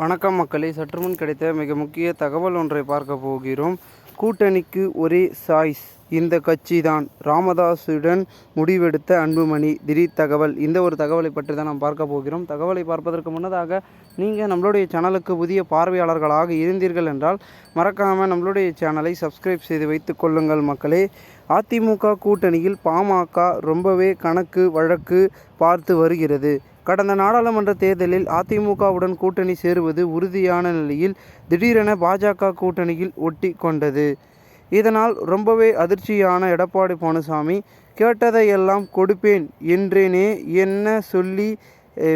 வணக்கம் மக்களே. சற்றுமுன் கிடைத்த மிக முக்கிய தகவல் ஒன்றை பார்க்க போகிறோம். கூட்டணிக்கு ஒரே சாய்ஸ். இந்த கட்சி தான் ராமதாஸுடன் முடிவெடுத்த அன்புமணி திடீர் தகவல். இந்த ஒரு தகவலை பற்றி தான் நாம் பார்க்க போகிறோம். தகவலை பார்ப்பதற்கு முன்னதாக நீங்கள் நம்மளுடைய சேனலுக்கு புதிய பார்வையாளர்களாக இருந்தீர்கள் என்றால் மறக்காமல் நம்மளுடைய சேனலை சப்ஸ்கிரைப் செய்து வைத்து கொள்ளுங்கள் மக்களே. அதிமுக கூட்டணியில் பாமக ரொம்பவே கணக்கு வழக்கு பார்த்து வருகிறது. கடந்த நாடாளுமன்ற தேர்தலில் அதிமுகவுடன் கூட்டணி சேருவது உறுதியான நிலையில் திடீரென பாஜக கூட்டணியில் ஒட்டி கொண்டது. இதனால் ரொம்பவே அதிர்ச்சியான எடப்பாடி பழனிசாமி கேட்டதையெல்லாம் கொடுப்பேன் என்றேனே என்ன சொல்லி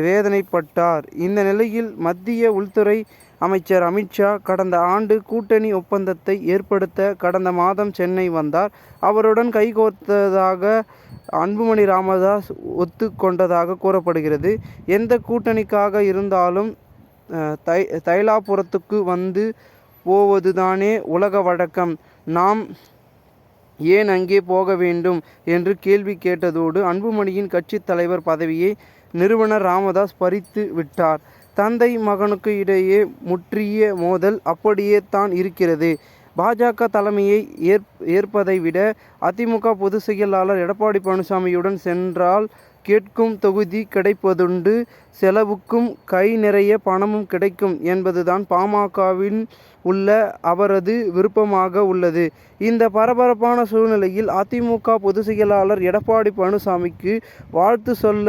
வேதனைப்பட்டார். இந்த நிலையில் மத்திய உள்துறை அமைச்சர் அமித்ஷா கடந்த ஆண்டு கூட்டணி ஒப்பந்தத்தை ஏற்படுத்த கடந்த மாதம் சென்னை வந்தார். அவருடன் கைகோர்த்ததாக அன்புமணி ராமதாஸ் ஒத்துக்கொண்டதாக கூறப்படுகிறது. எந்த கூட்டணிக்காக இருந்தாலும் தை தைலாபுரத்துக்கு வந்து போவதுதானே உலக வழக்கம். நாம் ஏன் அங்கே போக வேண்டும் என்று கேள்வி கேட்டதோடு அன்புமணியின் கட்சித் தலைவர் பதவியை நிறுவனர் ராமதாஸ் பறித்து விட்டார். தந்தை மகனுக்கு இடையே முற்றிய மோதல் அப்படியே தான் இருக்கிறது. பாஜக தலைமையை ஏற் ஏற்பதை விட அதிமுக பொதுச் செயலாளர் எடப்பாடி பழனிசாமியுடன் சென்றால் கேட்கும் தொகுதி கிடைப்பதுண்டு செலவுக்கும் கை நிறைய பணமும் கிடைக்கும் என்பதுதான் பாமகவின் உள்ள அவரது விருப்பமாக உள்ளது. இந்த பரபரப்பான சூழ்நிலையில் அதிமுக பொதுச் செயலாளர் எடப்பாடி பழனிசாமிக்கு வாழ்த்து சொல்ல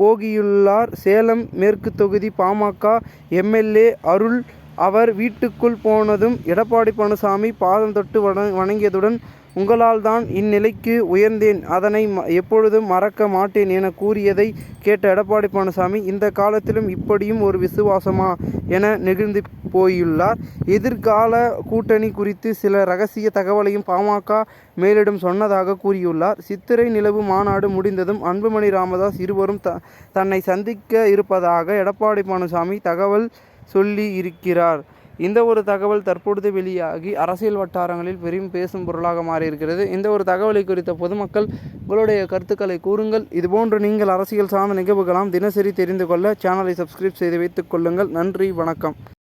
போகியுள்ளார். சேலம் மேற்கு தொகுதி பாமக எம்எல்ஏ அருள் அவர் வீட்டுக்குள் போனதும் எடப்பாடி பழனிசாமி பாதம் தொட்டு வணங்கியதுடன் உங்களால் தான் இந்நிலைக்கு உயர்ந்தேன். அதனை எப்பொழுதும் மறக்க மாட்டேன் என கூறியதை கேட்ட எடப்பாடி பழனிசாமி இந்த காலத்திலும் இப்படியும் ஒரு விசுவாசமா என நெகிழ்ந்து போயுள்ளார். எதிர்கால கூட்டணி குறித்து சில ரகசிய தகவலையும் பாமக மேலிடம் சொன்னதாக கூறியுள்ளார். சித்திரை நிலவு மாநாடு முடிந்ததும் அன்புமணி ராமதாஸ் இருவரும் த தன்னை சந்திக்க இருப்பதாக எடப்பாடி பழனிசாமி தகவல் சொல்லி இருக்கிறார். இந்த ஒரு தகவல் தற்பொழுது வெளியாகி அரசியல் வட்டாரங்களில் பெரும் பேசும் பொருளாக மாறியிருக்கிறது. இந்த ஒரு தகவலை குறித்த பொதுமக்கள் உங்களுடைய கருத்துக்களை கூறுங்கள். இதுபோன்று நீங்கள் அரசியல் சார்ந்த நிகழ்வுகளாம் தினசரி தெரிந்து கொள்ள சேனலை சப்ஸ்கிரைப் செய்து வைத்துக் கொள்ளுங்கள். நன்றி வணக்கம்.